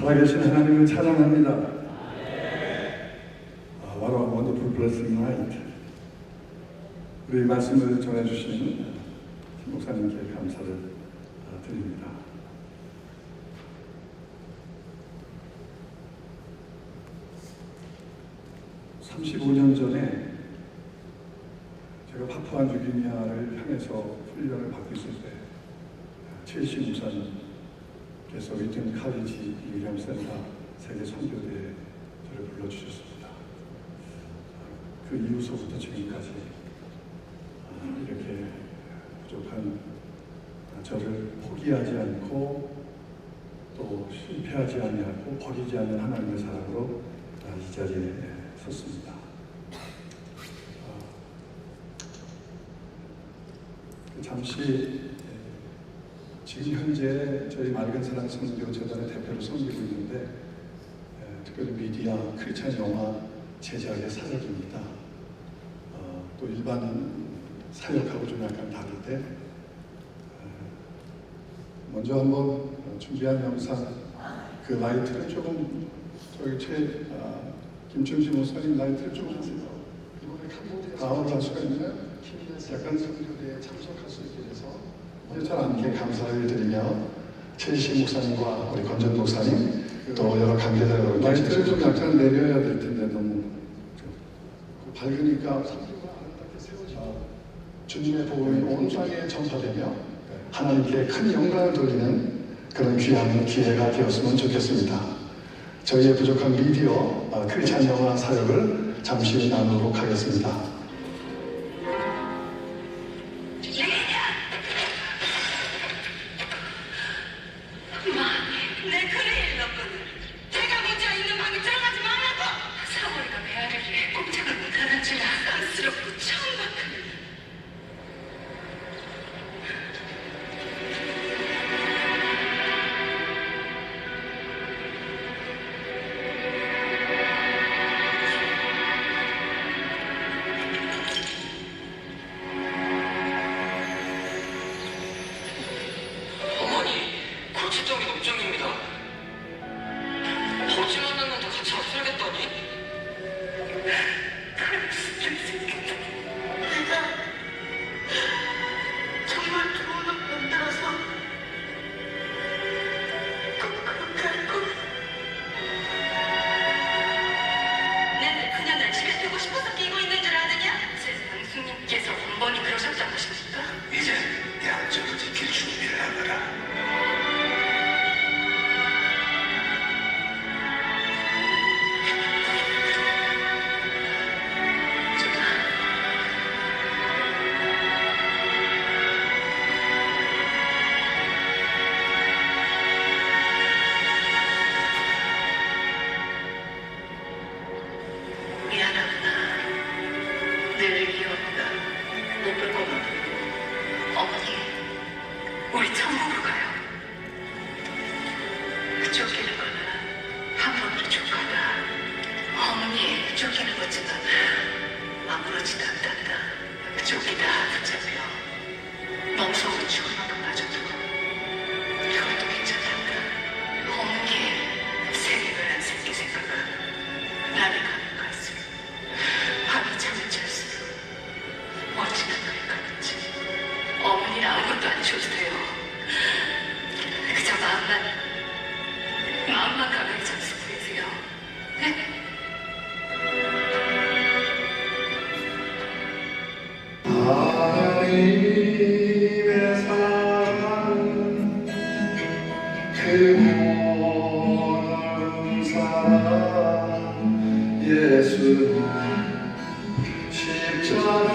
살아계신 하나님을 찬양합니다. 아, What a wonderful blessing night. 우리 말씀을 전해주신 김 목사님께 감사를 아, 드립니다. (35년) 전에 제가 파푸아 뉴기니아를 향해서 훈련을 받고 첼시 목사님께서 위튼 칼리지 위리엄 센터 세계 선교대에 저를 불러주셨습니다. 그 이후서부터 지금까지 아, 이렇게 부족한 저를 포기하지 않고 또 실패하지 아니하고 버리지 않는 하나님의 사랑으로 아, 이 자리에 섰습니다. 아, 그 잠시 지금 현재 저희 맑은 사랑 선교 재단의 대표로 섬기고 있는데 에, 특별히 미디어 크리스찬 영화 제작의 사역입니다. 어, 또 일반 사역하고 좀 약간 다른데 에, 먼저 한번 어, 준비한 영상 그 라이트를 조금 저기 최 아, 김충식 목사님 라이트를 조금 하세요. 이번에 캄보디아 다음을 할 수가 있나요? 약간 선교대에 참석할 수 있게 돼서 잘 함께 감사를 드리며 최희식 목사님과 우리 건전 목사님 또 여러 관계자 여러분 라이트를 좀 약간 내려야 될 텐데 너무 좀 밝으니까 아, 주님의 복음이 온 땅에 전파되며 하나님께 큰 영광을 돌리는 그런 귀한 기회가 되었으면 좋겠습니다. 저희의 부족한 미디어 아, 크리스찬 영화 사역을 잠시 나누도록 하겠습니다. 십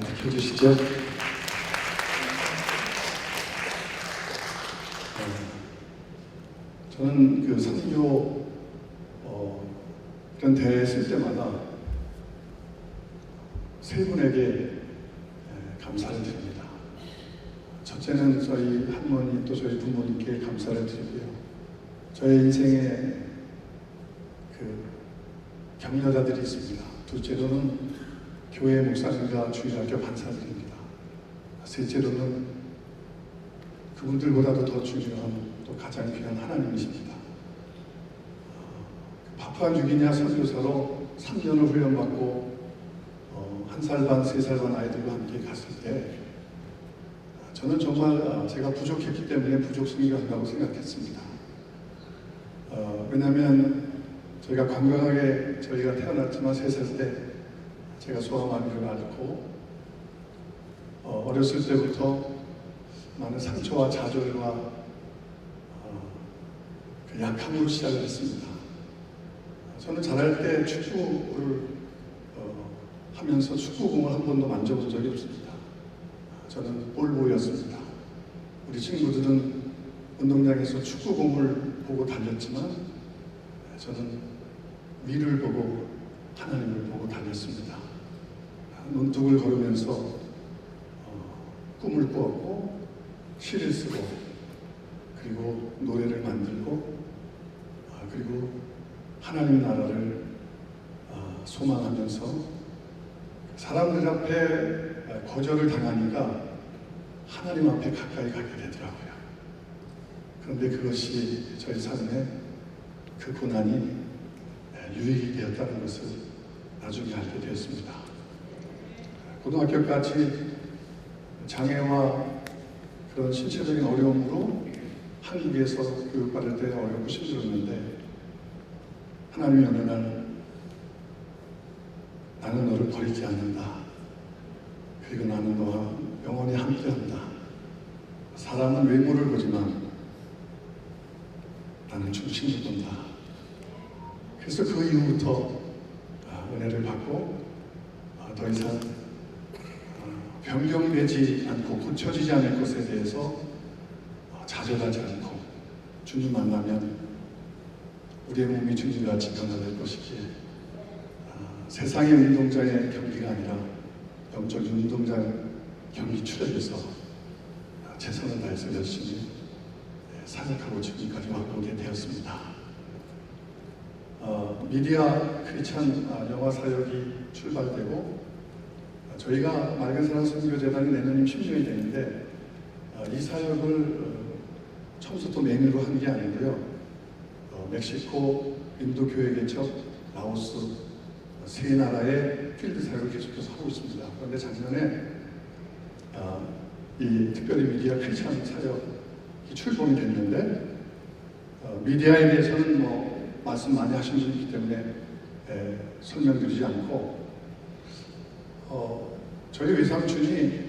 켜주시죠. 네. 저는 그 선교 어, 이런 대회 쓸 때마다 세 분에게 에, 감사를 드립니다. 첫째는 저희 할머니 또 저희 부모님께 감사를 드리고요. 저의 인생에 그 격려자들이 있습니다. 둘째로는 교회 목사님과 주일학교 반사들입니다. 셋째로는 그분들보다도 더 중요한 또 가장 귀한 하나님이십니다. 어, 파푸아 뉴기니아 선교사로 3년을 훈련받고 어, 한살 반, 세 살 반 아이들과 함께 갔을 때 아, 저는 정말 아, 제가 부족했기 때문에 부족성이 간다고 생각했습니다. 어, 왜냐하면 저희가 건강하게 저희가 태어났지만 세 살 때 제가 소아마비를 앓고 어, 어렸을 때부터 많은 상처와 좌절과 어, 그 약함으로 시작을 했습니다. 저는 자랄 때 축구를 어, 하면서 축구공을 한 번도 만져본 적이 없습니다. 저는 볼보였습니다. 우리 친구들은 운동장에서 축구공을 보고 달렸지만 저는 위를 보고 하나님을 보고 달렸습니다. 논둑을 걸으면서 어, 꿈을 꾸었고 시를 쓰고 그리고 노래를 만들고 아, 그리고 하나님 나라를 아, 소망하면서 사람들 앞에 아, 거절을 당하니까 하나님 앞에 가까이 가게 되더라고요. 그런데 그것이 저희 삶의 그 고난이 에, 유익이 되었다는 것을 나중에 알게 되었습니다. 고등학교까지 장애와 그런 신체적인 어려움으로 한국에서 교육받을 때 어렵고 힘들었는데 하나님이 어느 날 나는 너를 버리지 않는다. 그리고 나는 너와 영원히 함께한다. 사람은 외모를 보지만 나는 중심을 본다. 그래서 그 이후부터 아, 은혜를 받고 아, 더 이상 아, 변경되지 않고 고쳐지지 않을 것에 대해서 아, 좌절하지 않고 주님 만나면 우리의 몸이 주님같이 변화될 것이기에 아, 세상의 운동장의 경기가 아니라 영적인 운동장 경기 출입에서 아, 최선을 다해서 열심히 네, 사역하고 지금까지 와보게 되었습니다. 어, 미디어 크리찬 아, 영화 사역이 출발되고 아, 저희가 맑은 사랑 선교 재단이 내년이면 10년이 되는데 아, 이 사역을 어, 처음부터 메인으로 한 게 아니고요. 어, 멕시코, 인도 교회 개척, 라오스 어, 세 나라의 필드 사역을 계속해서 하고 있습니다. 그런데 작년에 아, 이 특별히 미디어 크리찬 사역이 출범이 됐는데 어, 미디어에 대해서는 뭐 말씀 많이 하신 분이 있기 때문에 에, 설명드리지 않고 어, 저희 외삼촌이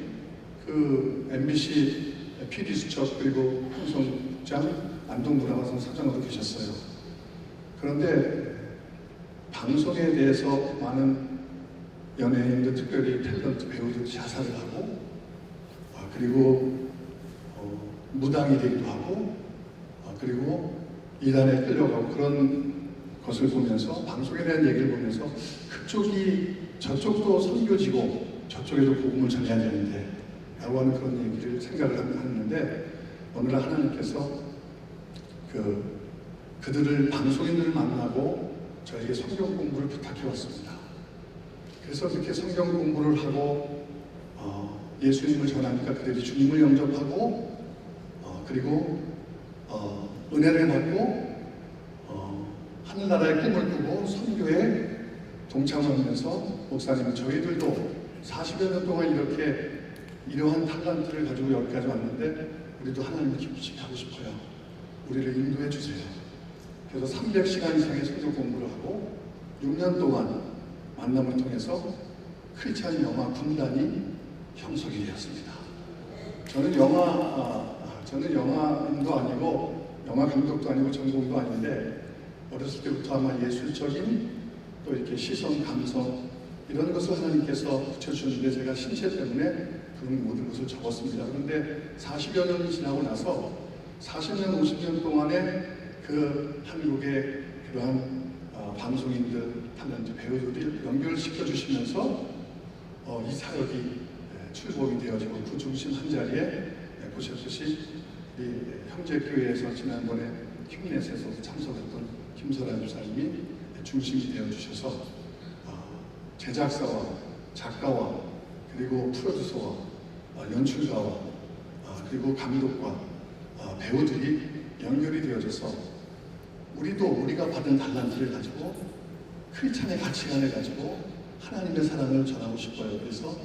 그 MBC PD 수첩 그리고 방송국장 안동문화가선 사장으로 계셨어요. 그런데 방송에 대해서 많은 연예인들 특별히 탤런트 배우들 자살을 하고 아, 그리고 어, 무당이 되기도 하고 아, 그리고 이단에 끌려가고 그런 것을 보면서 방송에 대한 얘기를 보면서 그쪽이 저쪽도 선교지고 저쪽에도 복음을 전해야 되는데 라고 하는 그런 얘기를 생각을 하는데 날 하나님께서 그 그들을 방송인들을 만나고 저에게 성경 공부를 부탁해 왔습니다. 그래서 그렇게 성경 공부를 하고 어, 예수님을 전하니까 그들이 주님을 영접하고 어, 그리고 어, 은혜를 받고 어, 하늘나라의 꿈을 꾸고 선교에 동참하면서 목사님 저희들도 40여 년 동안 이렇게 이러한 탈란트를 가지고 여기까지 왔는데 우리도 하나님을 기쁘시게 하고 싶어요. 우리를 인도해 주세요. 그래서 300시간 이상의 성경 공부를 하고 6년 동안 만남을 통해서 크리스찬 영화 군단이 형성이 되었습니다. 저는 영화 아, 저는 영화인도 아니고 영화 감독도 아니고 전공도 아닌데 어렸을 때부터 아마 예술적인 또 이렇게 시선, 감성 이런 것을 하나님께서 붙여주셨는데 제가 신체 때문에 그런 모든 것을 적었습니다. 그런데 40여 년이 지나고 나서 40년, 50년 동안에 그 한국의 그러한 어, 방송인들, 탤런트 배우들을 연결시켜 주시면서 어, 이 사역이 예, 출범이 되어지고 그 중심 한 자리에 예, 보셨듯이 이 형제교회에서 지난번에 휴넷에서 참석했던 김설아 집사님이 예, 중심이 되어 주셔서 어, 제작사와 작가와 그리고 프로듀서와 어, 연출가와 어, 그리고 감독과 어, 배우들이 연결이 되어져서 우리도 우리가 받은 달란트를 가지고 크리스찬의 가치관을 가지고 하나님의 사랑을 전하고 싶어요. 그래서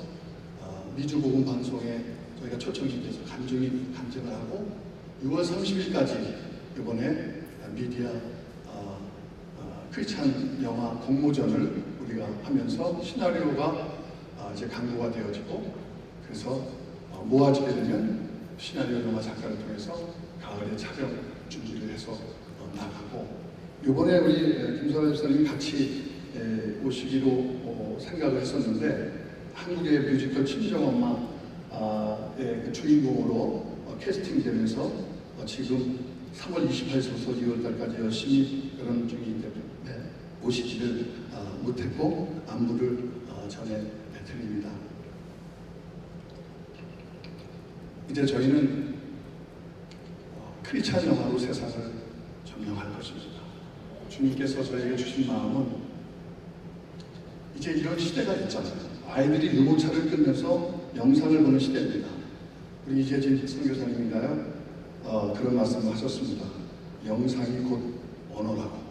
어, 미주 복음 방송에 저희가 초청이 돼서 간증이 간증을 하고 6월 30일까지 이번에 미디어 크리스찬 영화 공모전을 우리가 하면서 시나리오가 어, 이제 강구가 되어지고 그래서 어, 모아지게 되면 시나리오 영화 작가를 통해서 가을에 촬영 준비를 해서 어, 나가고 이번에 우리 김선아 집사님이 같이 에, 오시기로 어, 생각을 했었는데 한국의 뮤지컬 친정엄마의 그 주인공으로 어, 캐스팅되면서 어, 지금 3월 28일부터 2월달까지 열심히 그런 중이기 때문에 오시지를 어, 못했고 안부를 어, 전해 드립니다. 이제 저희는 어, 크리스찬 영화로 세상을 점령할 것입니다. 주님께서 저에게 주신 마음은 이제 이런 시대가 있잖아요. 아이들이 유모차를 끌면서 영상을 보는 시대입니다. 우리 이재진 선교사님인가요? 어, 그런 말씀을 하셨습니다. 영상이 곧 언어라고.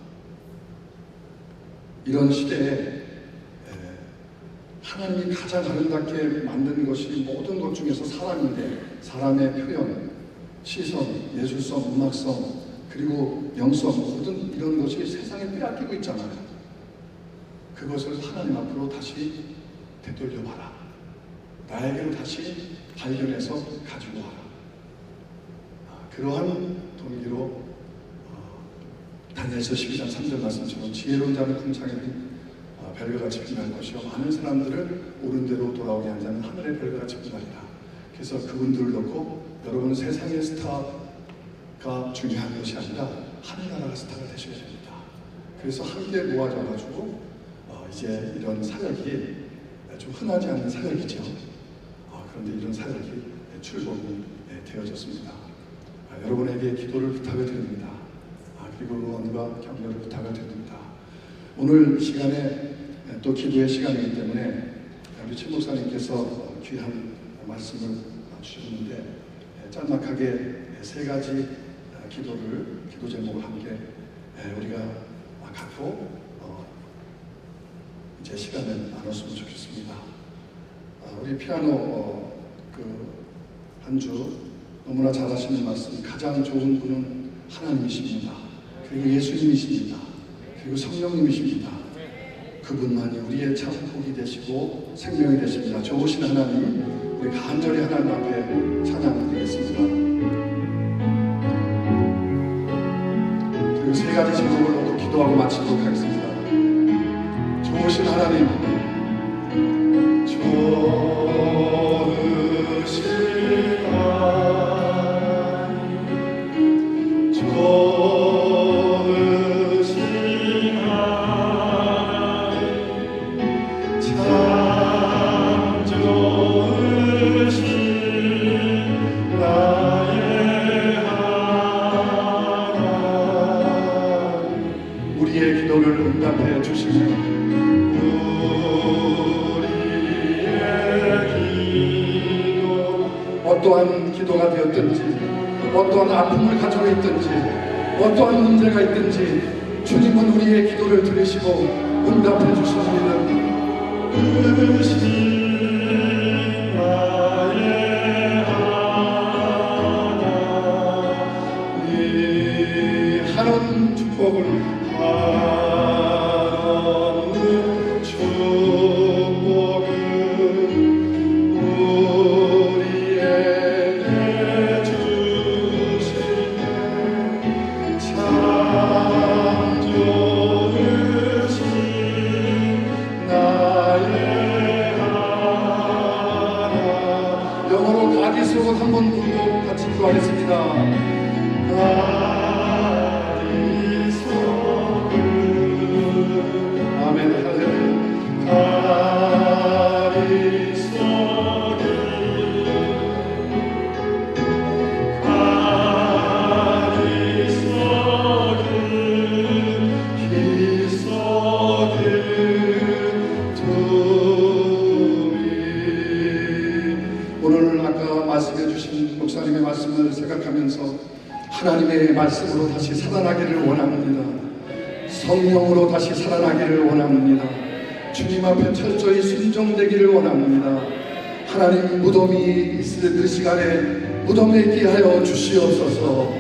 이런 시대에 에, 하나님이 가장 아름답게 만든 것이 모든 것 중에서 사람인데 사람의 표현, 시선, 예술성, 음악성, 그리고 영성 모든 이런 것이 세상에 빼앗기고 있잖아요. 그것을 하나님 앞으로 다시 되돌려봐라. 나에게로 다시 발견해서 가지고 와라. 아, 그러한 동기로 어, 다니엘서 12장 3절 말씀처럼 지혜로운 자는 궁창에 어, 별과같이 빛날 것이요 많은 사람들을 옳은 대로 돌아오게 한 자는 하늘의 별과같이 빛나리라. 그래서 그분들을 놓고 여러분 세상의 스타가 중요한 것이 아니라 하늘나라가 스타가 되셔야 됩니다. 그래서 함께 모아져가지고 어, 이제 이런 사역이 좀 흔하지 않은 사역이죠. 어, 그런데 이런 사역이 출범이 네, 되어졌습니다. 아, 여러분에게 기도를 부탁을 드립니다. 아, 그리고 응원과 격려를 부탁을 드립니다. 오늘 시간에 또 기도의 시간이기 때문에 우리 최 목사님께서 귀한 말씀을 주셨는데 짤막하게 세 가지 기도를 기도 제목을 함께 우리가 갖고 어, 이제 시간을 나눴으면 좋겠습니다. 아, 우리 피아노 어, 그 한주 너무나 잘하시는 말씀 가장 좋은 분은 하나님이십니다. 그리고 예수님이십니다. 그리고 성령님이십니다. 그분만이 우리의 참 복이 되시고 생명이 되십니다. 좋으신 하나님, 우리 간절히 하나님 앞에 찬양 드리겠습니다. 그리고 세 가지 제목을 놓고 기도하고 마치도록 하겠습니다. 하 말씀으로 다시 살아나기를 원합니다. 성령으로 다시 살아나기를 원합니다. 주님 앞에 철저히 순종되기를 원합니다. 하나님 무덤이 있을 그 시간에 무덤에 있게 하여 주시옵소서.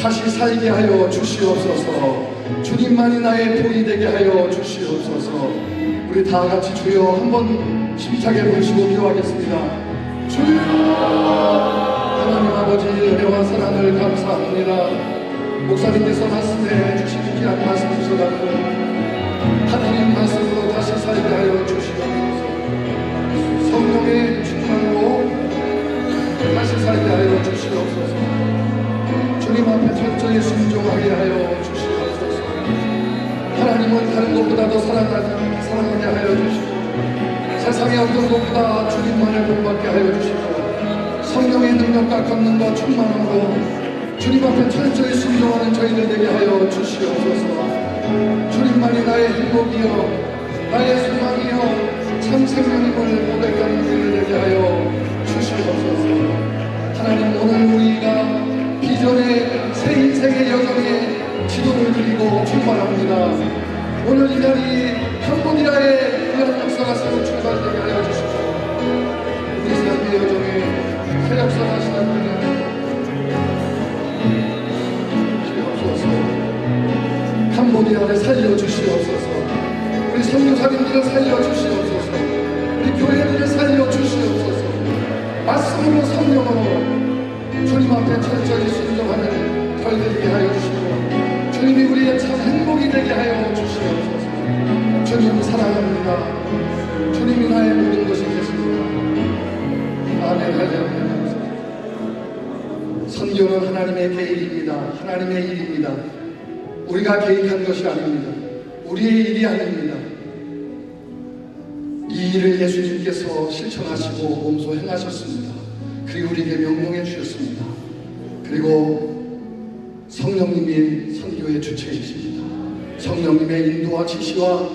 다시 살게 하여 주시옵소서. 주님만이 나의 본이 되게 하여 주시옵소서. 우리 다 같이 주여 한번 심차게 부르시고 기도하겠습니다. 주여 하나님 아버지 은혜와 사랑을 감사합니다. 목사님께서 말씀해 주신 귀한 말씀 주셔가지고 하나님 말씀으로 다시 살게 하여 주시옵소서. 성령의 충만으로 다시 살게 하여 주시옵소서. 주님 앞에 철저히 순종하게 하여 주시옵소서. 하나님은 다른 것보다 더 사랑하게, 하여 주시고 세상의 어떤 것보다 주님만을 본받게 하여 주시고 성령의 능력과 권능과 충만함으로 주님 앞에 철저히 순종하는 저희들 되게 하여 주시옵소서. 주님만이 나의 행복이요 나의 소망이요 참 생명임을 고백하는 저희들 되게 하여 주시옵소서. 하나님 오늘 우리가 비전의 새 인생의 여정에 지도를 드리고 출발합니다. 오늘 이 자리 캄보디아의 귀한 역사가 새로 출발되게 하여 주시고 우리 삶의 여정에 새 역사가 시작되는 캄보디아를 살려주시옵소서. 우리 선교사님들을 살려주시옵소서. 우리 교회들을 살려주시옵소서. 말씀으로 성령으로 주님 앞에 철저히 순종하는 저희들에게 하여 주시고 주님이 우리의 참 행복이 되게 하여 주시옵소서. 주님 사랑합니다. 주님이 나의 모든 것이 되십니다. 아멘. 할렐루야. 선교는 하나님의 계획입니다. 하나님의 일입니다 우리가 계획한 것이 아닙니다 우리의 일이 아닙니다 이 일을 예수님께서 실천하시고 몸소 행하셨습니다 그리고 우리에게 명령해 주셨습니다 그리고 성령님이 선교의 주체이십니다. 성령님의 인도와 지시와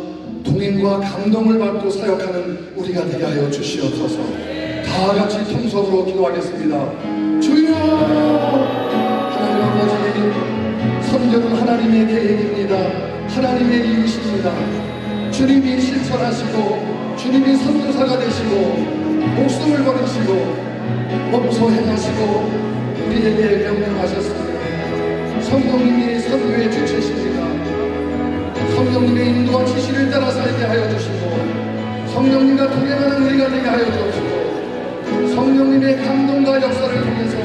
동행과 감동을 받고 사역하는 우리가 되게 하여 주시옵소서. 다 같이 통성으로 기도하겠습니다. 선교는 하나님의 계획입니다. 하나님의 일이십니다. 주님이 실천하시고, 주님이 선교사가 되시고, 목숨을 버리시고, 몸소 행하시고, 우리에게 명령하셨습니다. 성령님이 선교의 주체십니다. 성령님의 인도와 지시를 따라 살게 하여 주시고 성령님과 동행하는 우리가 되게 하여 주시고 성령님의 감동과 역사를 통해서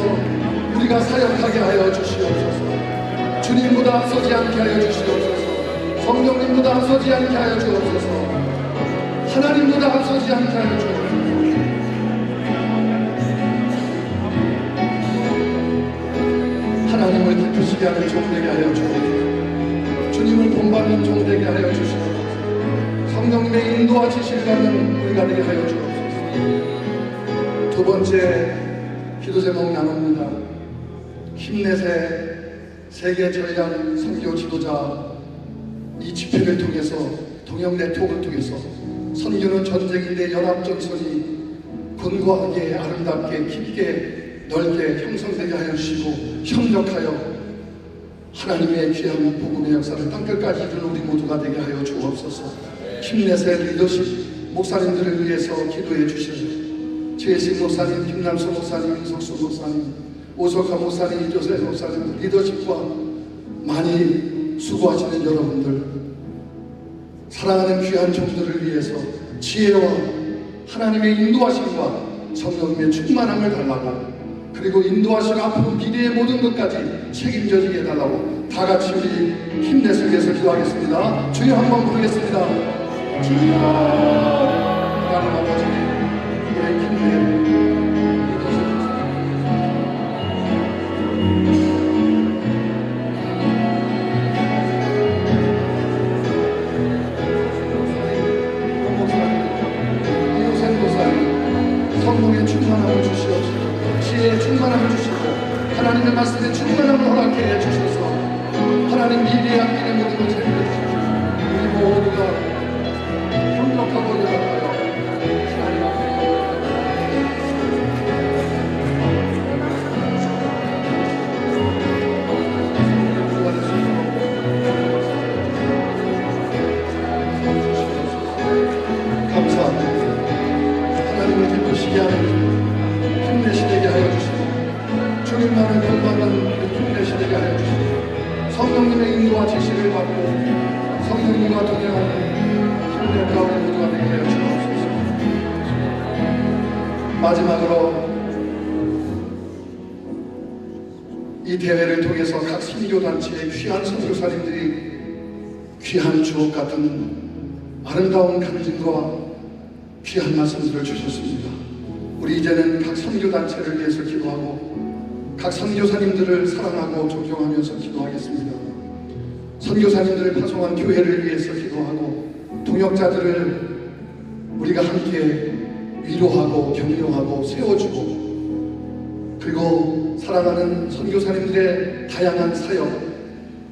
우리가 사역하게 하여 주시옵소서 주님보다 앞서지 않게 하여 주시옵소서. 성령님보다 앞서지 않게 하여 주옵소서. 하나님보다 앞서지 않게 하여 주옵소서. 하나님을 기쁘시게 하는 종되게 하여 주옵소서. 주님을 본받는 종되게 하여 주시옵소서. 성령님의 인도와 지시를 받는 우리가 되게 하여 주옵소서. 두 번째 기도 제목 나눕니다. 힘내세 세계 전략 선교 지도자 이 집회를 통해서 동영 네트워크를 통해서 선교는 전쟁인데 연합전선이 견고하게 아름답게 깊게 넓게 형성되게 하여 주시고 협력하여 하나님의 귀한 복음의 역사를 땅끝까지 이루는 우리 모두가 되게 하여 주옵소서. 힘내세 리더십. 목사님들을 위해서 기도해 주시옵소서. 최혜식 목사님, 김남수 목사님, 인석수 목사님, 오석하 목사님, 이조세 목사님 리더십과 많이 수고하시는 여러분들 사랑하는 귀한 종들을 위해서 지혜와 하나님의 인도하심과 성령님의 충만함을 달라고 그리고 인도하시고 앞으로 미래의 모든 것까지 책임져지게 해달라고 다 같이 우리 힘내서 위해서 기도하겠습니다. 주여 한번 부르겠습니다. 주여! 하나님 아버지 우리의 힘내 충만함을 주시고 하나님의 말씀에 충만함을 허락해 주셔서 하나님 미래에 아끼는 모든 것을 주시옵소서 우리 모두가 행복하고 연합하여 하나님 주님만을 본받는 힘내시게 하여 주시고 성령님의 인도와 지시를 받고 성령님과 동행하는 힘낸 가운데 모두가 되게 하여 주옵소서 마지막으로 이 대회를 통해서 각 선교단체의 귀한 선교사님들이 귀한 주옥 같은 아름다운 간증과 귀한 말씀들을 주셨습니다. 우리 이제는 각 선교단체를 위해서 기도하고 각 선교사님들을 사랑하고 존경하면서 기도하겠습니다. 선교사님들을 파송한 교회를 위해서 기도하고 동역자들을 우리가 함께 위로하고 격려하고 세워주고 그리고 사랑하는 선교사님들의 다양한 사역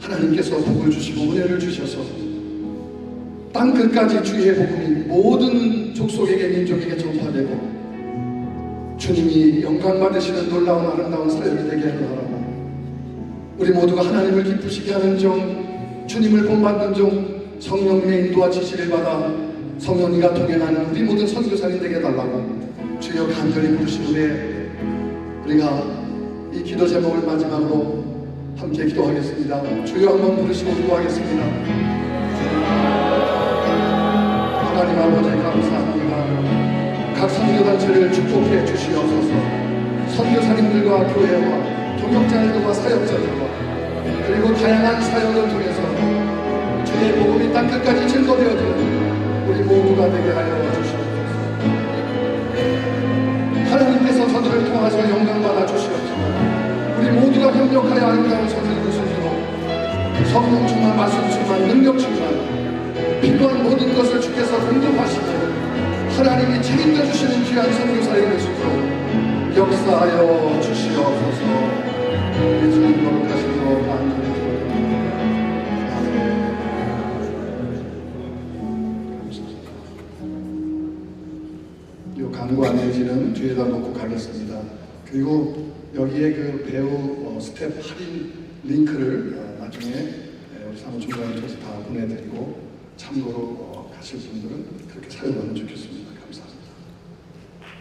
하나님께서 복을 주시고 은혜를 주셔서 땅 끝까지 주의 복음이 모든 족속에게 민족에게 전파되고 주님이 영광 받으시는 놀라운 아름다운 사역이 되게 하라고 우리 모두가 하나님을 기쁘시게 하는 종 주님을 본받는 종 성령님의 인도와 지시를 받아 성령님과 동행하는 우리 모든 선교사님 되게 달라고 주여 간절히 부르시는데 우리가 이 기도 제목을 마지막으로 함께 기도하겠습니다. 주여 한번 부르시고 기도하겠습니다. 하나님 아버지 감사합니다. 각 선교단체를 축복해 주시옵소서. 선교사님들과 교회와 동역자들과 사역자들과 그리고 다양한 사역을 통해서 주의 복음이 땅 끝까지 증거되어지는 우리 모두가 되게 하여 주시옵소서. 하나님께서 저들을 통하서 영광 받아 주시옵소서. 우리 모두가 협력하여 아름다운 선을 이루시도록 성령 충만, 말씀 충만, 능력 충만 필요한 모든 것을 주께서 공급하시고 하나님이 책임져 주시는 귀한 선교사의 되시도록 역사하여 주시옵소서 예수님. 아멘. 감사합니다. 이 광고 안내지는 뒤에다 놓고 가겠습니다. 그리고 여기에 그 배우 어, 스텝 할인 링크를 어, 나중에 에, 우리 사무총장님께서 다 보내드리고 참고로 어, 가실 분들은 그렇게 사용하면 좋겠습니다.